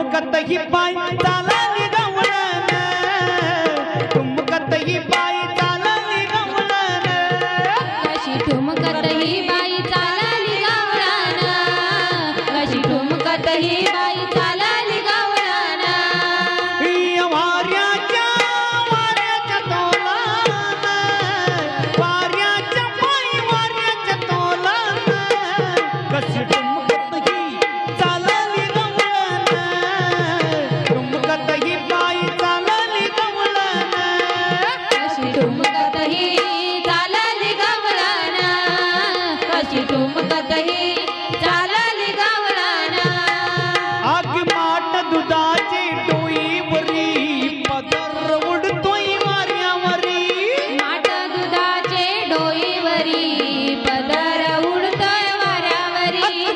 ही पाय चालली गवळण. ठुमकत ही पाय चालली गवळण. कशी ठुमकत ही कशी ठुमकत ही चालली गावरान. आग माट दुधाची डोईवरी पदर उडतोय वाऱ्यावरी माट दुधाचे डोईवरी पदर उडतोय वाऱ्यावरी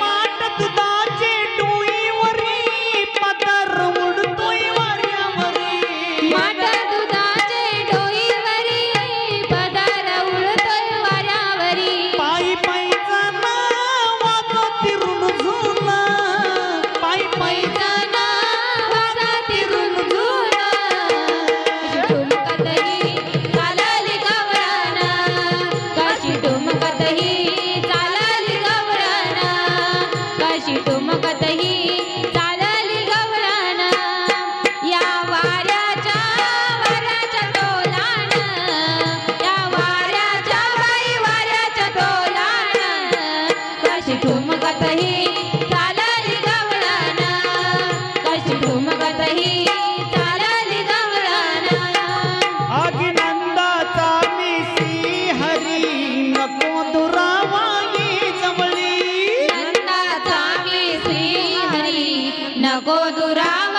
माट दुधाची डोईवरी पदर उडतोय वाऱ्यावरी अशी ठुमकत ही चालली गावरान या वाऱ्या जवळी